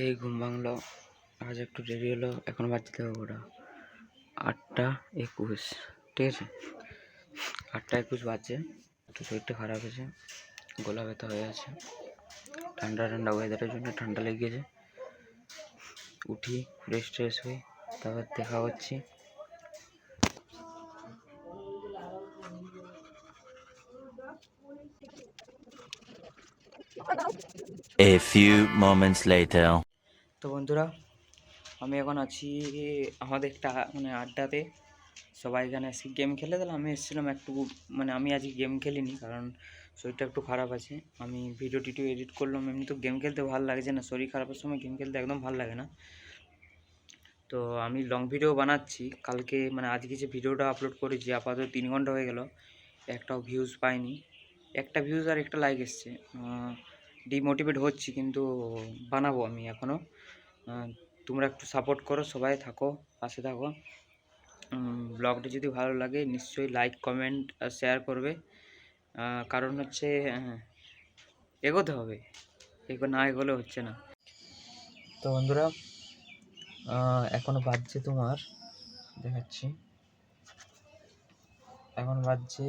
এই ঘুম ভাঙলো। আজ একটু দেরি হলো, এখন বাজতে হবে ওটা। আটটা একুশ, ঠিক আছে? আটটা একুশ বাজছে একটু শরীরটা খারাপ হয়েছে, গলা ব্যথা হয়ে আছে। ঠান্ডা ঠান্ডা ওয়েদারের জন্য ঠান্ডা লেগে গেছে উঠি ফ্রেশ ট্রেশ হই, তারপর দেখা হচ্ছি। A few moments later. তো বন্ধুরা, আমি এখন আছি আমাদের একটা মানে আড্ডাতে। সবাই এখানে এসে গেম খেলে তাহলে আমি এসেছিলাম একটু মানে আমি আজকে গেম খেলিনি কারণ শরীরটা একটু খারাপ আছে। আমি ভিডিও টিডিও এডিট করলাম, এমনি তো গেম খেলতে ভালো লাগছে না। শরীর খারাপের সময় গেম খেলতে একদম ভালো লাগে না। তো আমি লং ভিডিও বানাচ্ছি। কালকে মানে আজকে যে ভিডিওটা আপলোড করেছি, আপাতত তিন ঘণ্টা হয়ে গেল। একটাও ভিউজ পাইনি। একটা ভিউজ আর একটা লাইক এসছে। ডিমোটিভেট হচ্ছি কিন্তু বানাবো আমি এখনও তোমরা একটু সাপোর্ট করো সবাই থাকো পাশে থাকো। ব্লগটা যদি ভালো লাগে নিশ্চয়ই লাইক কমেন্ট শেয়ার করবে। কারণ হচ্ছে এগোতে হবে। এগো না এগোলে হচ্ছে না। তো বন্ধুরা আহ, এখনও বাজছে তোমার দেখাচ্ছি। এখন বাজছে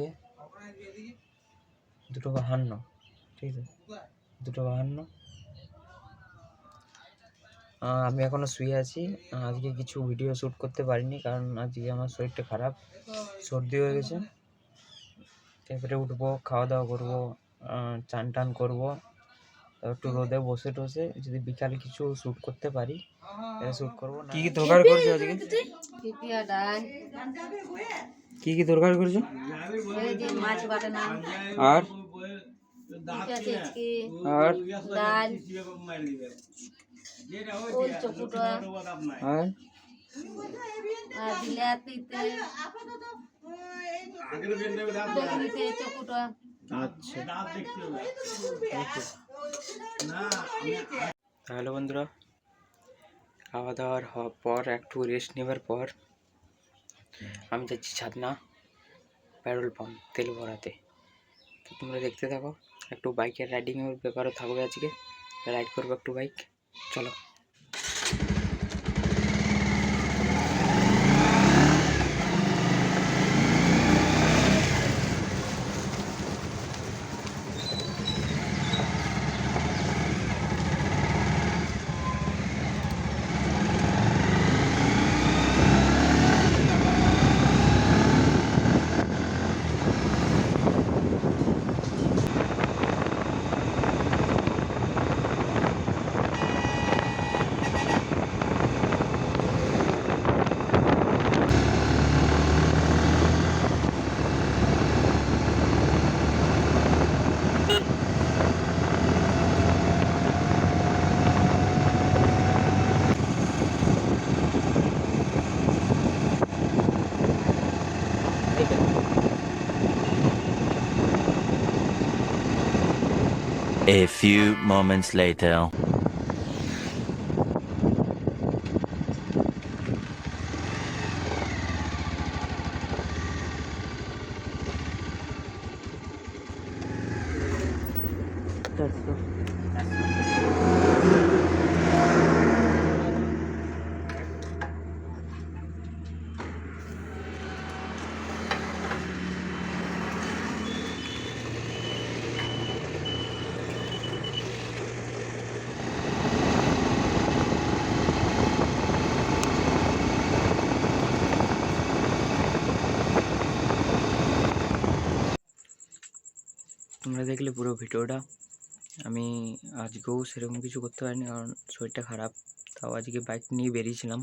দুটো বাহান্ন ঠিক আছে? দুটো বাহান্ন। আমি এখনও শুয়ে আছি। আজকে কিছু ভিডিও শ্যুট করতে পারিনি কারণ আজকে আমার শরীরটা খারাপ। সর্দি হয়ে গেছে। এবারে উঠবো খাওয়া দাওয়া করব চান টান করব। তারপর একটু রোদে বসে টসে। যদি বিকালে কিছু শ্যুট করতে পারি শ্যুট করব। কি কি দরকার করছ আজকে? কি কি দরকার করছ? আর? আর? ডাল আর আর বিলাতিতে বেগুনিতে চকুটা আচ্ছা। তাহলে বন্ধুরা খাওয়া দাওয়ার হওয়ার পর একটু রেস্ট নেবার পর আমি যাচ্ছি ছাদনা পেট্রোল পাম্প তেল ভরাতে। তো তোমরা দেখতে থাকো একটু বাইকের রাইডিংয়ের ব্যাপারও থাকবে আজকে। রাইড করব একটু বাইক चलो। A few moments later. তোমরা দেখলে পুরো ভিডিওটা। আমি আজকেও সেরকম কিছু করতে পারিনি, কারণ শরীরটা খারাপ। তাও আজকে বাইক নিয়ে বেরিয়েছিলাম।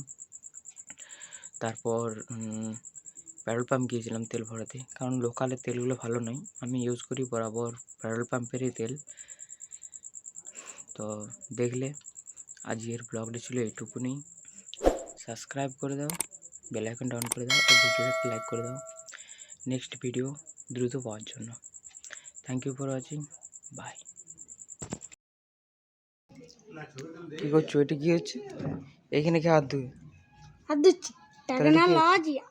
তারপর পেট্রোল পাম্প গিয়েছিলাম তেল ভরাতে। কারণ লোকালের তেলগুলো ভালো নয়। আমি ইউজ করি বরাবর পেট্রোল পাম্পেরই তেল। তো দেখলে আজকের ব্লগটা ছিল এইটুকুনি। সাবস্ক্রাইব করে দাও বেল আইকনটা অন করে দাও, আর ভিডিওটা লাইক করে দাও। নেক্সট ভিডিও দ্রুত পাওয়ার জন্য। Thank you for watching bye কি করছ? এটা কি হচ্ছে? এইখানে কি হাত ধুয়ে হাত ধুচ্ছি। টাকা তাহলে না কি? লজিয়া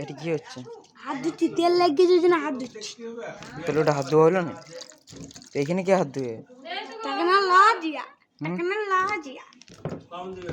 এটা কি হচ্ছে? হাত ধুচ্ছি তেল লাগিয়ে যদি না হাত ধুচ্ছি। তাহলে ওটা হাত ধোয়া হলো না? এইখানে কি হাত ধুয়ে? টাকা না লজিয়া এখানে লাজিয়া কম দিবে